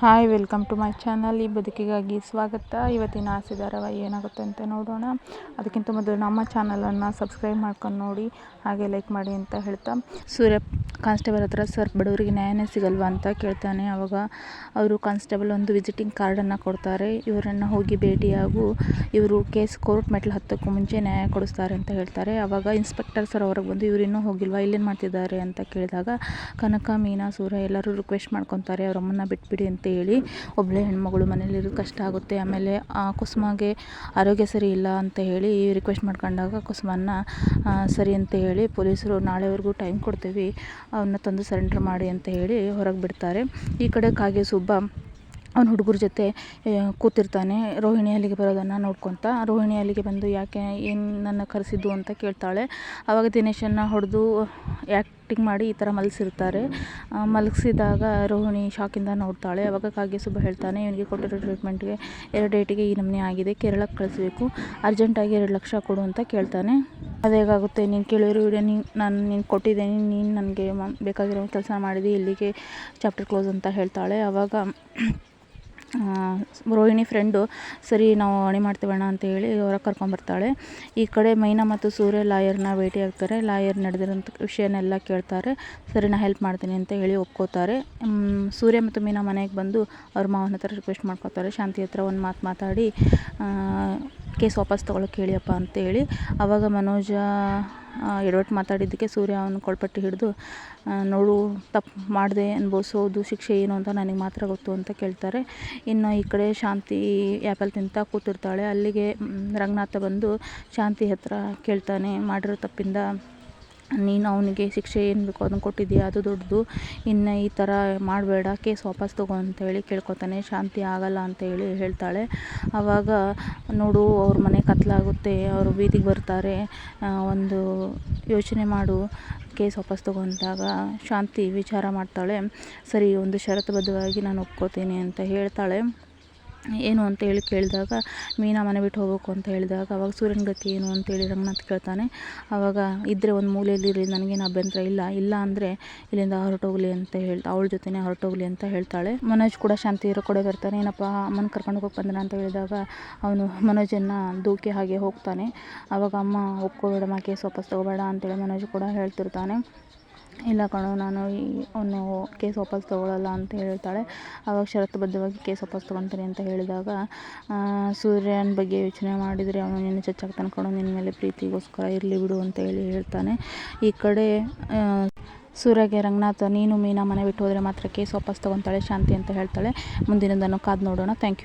Hi welcome to my channel ಈ ಬದುಕಿಗಾಗಿ ಸ್ವಾಗತ. ಇವತ್ತಿನ ಆಸೆ ಏನಾಗುತ್ತೆ ಅಂತ ನೋಡೋಣ. ಅದಕ್ಕಿಂತ ಮೊದಲು ನಮ್ಮ ಚಾನಲನ್ನು ಸಬ್ಸ್ಕ್ರೈಬ್ ಮಾಡ್ಕೊಂಡು ನೋಡಿ, ಹಾಗೆ ಲೈಕ್ ಮಾಡಿ ಅಂತ ಹೇಳ್ತಾ. ಸೂರ್ಯ ಕಾನ್ಸ್ಟೇಬಲ್ ಹತ್ರ ಸರ್ ಬಡವರಿಗೆ ನ್ಯಾಯನೇ ಸಿಗಲ್ವಾ ಅಂತ ಕೇಳ್ತಾನೆ. ಅವಾಗ ಅವರು ಕಾನ್ಸ್ಟೇಬಲ್ ಒಂದು ವಿಸಿಟಿಂಗ್ ಕಾರ್ಡನ್ನು ಕೊಡ್ತಾರೆ. ಇವರನ್ನು ಹೋಗಿ ಭೇಟಿಯಾಗು, ಇವರು ಕೇಸ್ ಕೋರ್ಟ್ ಮೆಟ್ಲು ಹತ್ತಕ್ಕೂ ಮುಂಚೆ ನ್ಯಾಯ ಕೊಡಿಸ್ತಾರೆ ಅಂತ ಹೇಳ್ತಾರೆ. ಆವಾಗ ಇನ್ಸ್ಪೆಕ್ಟರ್ ಸರ್ ಅವ್ರಿಗೆ ಬಂದು, ಇವರು ಇನ್ನೂ ಹೋಗಿಲ್ವಾ? ಇಲ್ಲೇನು ಮಾಡ್ತಿದ್ದಾರೆ? ಅಂತ ಕೇಳಿದಾಗ, ಕನಕ, ಮೀನಾ, ಸೂರ್ಯ ಎಲ್ಲರೂ ರಿಕ್ವೆಸ್ಟ್ ಮಾಡ್ಕೊತಾರೆ. ಅವರಮ್ಮನ್ನ ಬಿಟ್ಬಿಡಿ ಅಂತ ಹೇಳಿ ಒಬ್ಬಳೇ ಹೆಣ್ಮಗಳು ಇರೋ ಕಷ್ಟ ಆಗುತ್ತೆ, ಆಮೇಲೆ, ಆ, ಕುಸುಮಗೆ ಆರೋಗ್ಯ ಸರಿ ಇಲ್ಲ ಅಂತ ಹೇಳಿ ರಿಕ್ವೆಸ್ಟ್ ಮಾಡ್ಕೊಂಡಾಗ ಕುಸುಮನ್ನ ಸರಿ ಅಂತ ಹೇಳಿ ಪೊಲೀಸರು ನಾಳೆವರೆಗೂ ಟೈಮ್ ಕೊಡ್ತೀವಿ ಅವನ್ನ ತಂದು ಸರೆಂಡ್ರ್ ಮಾಡಿ ಅಂತ ಹೇಳಿ ಹೊರಗೆ ಬಿಡ್ತಾರೆ. ಈ ಕಡೆ ಕಾಗೆ ಸುಬ್ಬ ಅವ್ನ ಹುಡುಗರ ಜೊತೆ ಕೂತಿರ್ತಾನೆ. ರೋಹಿಣಿ ಅಲ್ಲಿಗೆ ಬರೋದನ್ನು ನೋಡ್ಕೊತ, ರೋಹಿಣಿ ಅಲ್ಲಿಗೆ ಬಂದು ಯಾಕೆ ಏನು ನನ್ನ ಕರೆಸಿದ್ದು ಅಂತ ಕೇಳ್ತಾಳೆ. ಆವಾಗ ದಿನೇಶನ್ನ ಹೊಡೆದು ಆ್ಯಕ್ಟಿಂಗ್ ಮಾಡಿ ಈ ಥರ ಮಲಗಿಸಿರ್ತಾರೆ ಮಲಗಿಸಿದಾಗ ರೋಹಿಣಿ ಶಾಕಿಂದ ನೋಡ್ತಾಳೆ. ಆವಾಗ ಕಾಗೆ ಸುಬ್ಬ ಹೇಳ್ತಾನೆ, ಇವನಿಗೆ ಕೊಟ್ಟಿರೋ ಟ್ರೀಟ್ಮೆಂಟ್ಗೆ ಎರಡು ಡೇಟಿಗೆ ಈ ನಮೂನೆ ಆಗಿದೆ ಕೇರಳಕ್ಕೆ ಕಳಿಸ್ಬೇಕು. ಅರ್ಜೆಂಟಾಗಿ ಎರಡು ಲಕ್ಷ ಕೊಡು ಅಂತ ಕೇಳ್ತಾನೆ. ಅದು ಹೇಗಾಗುತ್ತೆ, ನೀನು ಕೇಳಿರೋ ವಿಡಿಯೋ ನೀನು, ನಾನು ನೀನು ಕೊಟ್ಟಿದ್ದೀನಿ, ನೀನು ನನಗೆ ಬೇಕಾಗಿರೋ ಕೆಲಸ ಮಾಡಿದೆ, ಇಲ್ಲಿಗೆ ಚಾಪ್ಟರ್ ಕ್ಲೋಸ್ ಅಂತ ಹೇಳ್ತಾಳೆ. ಆವಾಗ ರೋಹಿಣಿ ಫ್ರೆಂಡು ಸರಿ ನಾವು ಅಣಿ ಮಾಡ್ತೀವಣ್ಣ ಅಂತ ಹೇಳಿ ಹೊರಗೆ ಕರ್ಕೊಂಬರ್ತಾಳೆ ಈ ಕಡೆ ಮೈನಾ ಮತ್ತು ಸೂರ್ಯ ಲಾಯರ್ನ ಭೇಟಿ ಆಗ್ತಾರೆ. ಲಾಯರ್ ನಡೆದಿರೋಂಥ ವಿಷಯನೆಲ್ಲ ಕೇಳ್ತಾರೆ. ಸರಿ, ನಾ ಹೆಲ್ಪ್ ಮಾಡ್ತೀನಿ ಅಂತ ಹೇಳಿ ಒಪ್ಕೋತಾರೆ. ಸೂರ್ಯ ಮತ್ತು ಮೀನಾ ಮನೆಗೆ ಬಂದು ಅವ್ರ ಮಾವನ ಹತ್ರ ರಿಕ್ವೆಸ್ಟ್ ಮಾಡ್ಕೋತಾರೆ. ಶಾಂತಿ ಹತ್ರ ಒಂದು ಮಾತು ಮಾತಾಡಿ ಕೇಸ್ ವಾಪಸ್ ತೊಗೊಳಕ್ಕೆ ಹೇಳಿಯಪ್ಪ ಅಂತೇಳಿ ಆವಾಗ ಮನೋಜ ಎಡವಟ್ಟು ಮಾತಾಡಿದ್ದಕ್ಕೆ ಸೂರ್ಯ ಅವನು ಕೊಳ್ಪಟ್ಟಿ ಹಿಡಿದು ನೋಡು, ತಪ್ಪು ಮಾಡಿದೆ ಅನುಭವಿಸೋದು ಶಿಕ್ಷೆ ಏನು ಅಂತ ನನಗೆ ಮಾತ್ರ ಗೊತ್ತು ಅಂತ ಕೇಳ್ತಾರೆ. ಇನ್ನು ಈ ಕಡೆ ಶಾಂತಿ ಆ್ಯಪಲ್ ತಿಂತಾ ಕೂತಿರ್ತಾಳೆ. ಅಲ್ಲಿಗೆ ರಂಗನಾಥ ಬಂದು ಶಾಂತಿ ಹತ್ತಿರ ಕೇಳ್ತಾನೆ. ಮಾಡಿರೋ ತಪ್ಪಿಂದ ನೀನು ಅವನಿಗೆ ಶಿಕ್ಷೆ ಏನು ಬೇಕು ಅದನ್ನು ಕೊಟ್ಟಿದ್ದೀಯ? ಅದು ದೊಡ್ಡದು. ಇನ್ನು ಈ ಥರ ಮಾಡಬೇಡ. ಕೇಸ್ ವಾಪಸ್ ತಗೋ ಅಂತೇಳಿ ಕೇಳ್ಕೊತಾನೆ. ಶಾಂತಿ ಆಗಲ್ಲ ಅಂತೇಳಿ ಹೇಳ್ತಾಳೆ. ಆವಾಗ ನೋಡು, ಅವ್ರ ಮನೆ ಕತ್ಲಾಗುತ್ತೆ. ಅವರು ಬೀದಿಗೆ ಬರ್ತಾರೆ. ಒಂದು ಯೋಚನೆ ಮಾಡು. ಕೇಸ್ ವಾಪಸ್ ತಗೋ ಶಾಂತಿ ವಿಚಾರ ಮಾಡ್ತಾಳೆ. ಸರಿ, ಒಂದು ಷರತ್ತುಬದ್ಧವಾಗಿ ನಾನು ಒಪ್ಕೋತೀನಿ ಅಂತ ಹೇಳ್ತಾಳೆ. ಏನು ಅಂತ ಹೇಳಿ ಕೇಳಿದಾಗ, ಮೀನಾ, ಮನೆ ಬಿಟ್ಟು ಹೋಗಬೇಕು ಅಂತ ಹೇಳಿದಾಗ, ಅವಾಗ ಸೂರ್ಯನ ಗತಿ ಏನು ಅಂತೇಳಿ ರಂಗನಾಥ್ ಕೇಳ್ತಾನೆ. ಅವಾಗ ಇದ್ದರೆ ಒಂದು ಮೂಲೆಯಲ್ಲಿ ಇರಲಿ ನನಗೇನು ಅಭ್ಯಂತರ ಇಲ್ಲ. ಇಲ್ಲ ಅಂದರೆ ಇಲ್ಲಿಂದ ಹೊರಟೋಗಲಿ ಅಂತ ಹೇಳ್ತಾ, ಅವಳ ಜೊತೆನೇ ಹೊರಟೋಗಲಿ ಅಂತ ಹೇಳ್ತಾಳೆ. ಮನೋಜ್ ಕೂಡ ಶಾಂತಿ ಇರೋ ಕಡೆ ಬರ್ತಾನೆ. ಏನಪ್ಪ, ಅಮ್ಮನ ಕರ್ಕೊಂಡು ಹೋಗಿ ಬಂದನ ಅಂತ ಹೇಳಿದಾಗ, ಅವನು ಮನೋಜನ್ನು ದೂಕಿ ಹಾಗೆ ಹೋಗ್ತಾನೆ. ಅವಾಗ ಅಮ್ಮ, ಒಪ್ಕೋಬೇಡಮ್ಮ, ಕೇಸ್ ವಾಪಸ್ ತೊಗೋಬೇಡ ಅಂತೇಳಿ ಮನೋಜ್ ಕೂಡ ಹೇಳ್ತಿರ್ತಾನೆ. ಇಲ್ಲ ಕಣೋ, ನಾನು ಈ ಅವನು ಕೇಸ್ ವಾಪಸ್ ತೊಗೊಳಲ್ಲ ಅಂತ ಹೇಳ್ತಾಳೆ. ಆವಾಗ ಷರತ್ತುಬದ್ಧವಾಗಿ ಕೇಸ್ ವಾಪಸ್ ತೊಗೊತೀನಿ ಅಂತ ಹೇಳಿದಾಗ ಸೂರ್ಯನ ಬಗ್ಗೆ ಯೋಚನೆ ಮಾಡಿದರೆ ಅವನು ನಿನ್ನ ಚಚ್ಚಾಗ್ತಾನೆ ಕಣೋ, ನಿನ್ನ ಮೇಲೆ ಪ್ರೀತಿಗೋಸ್ಕರ ಇರಲಿ ಬಿಡು ಅಂತ ಹೇಳಿ ಹೇಳ್ತಾನೆ. ಈ ಕಡೆ ಸೂರ್ಯಗೆ ರಂಗನಾಥ, ನೀನು ಮೀನಾ ಮನೆ ಬಿಟ್ಟು ಹೋದರೆ ಮಾತ್ರ ಕೇಸ್ ವಾಪಸ್ ತೊಗೊತಾಳೆ, ಶಾಂತಿ ಅಂತ ಹೇಳ್ತಾಳೆ. ಮುಂದಿನದನ್ನು ಕಾದು ನೋಡೋಣ. Thank you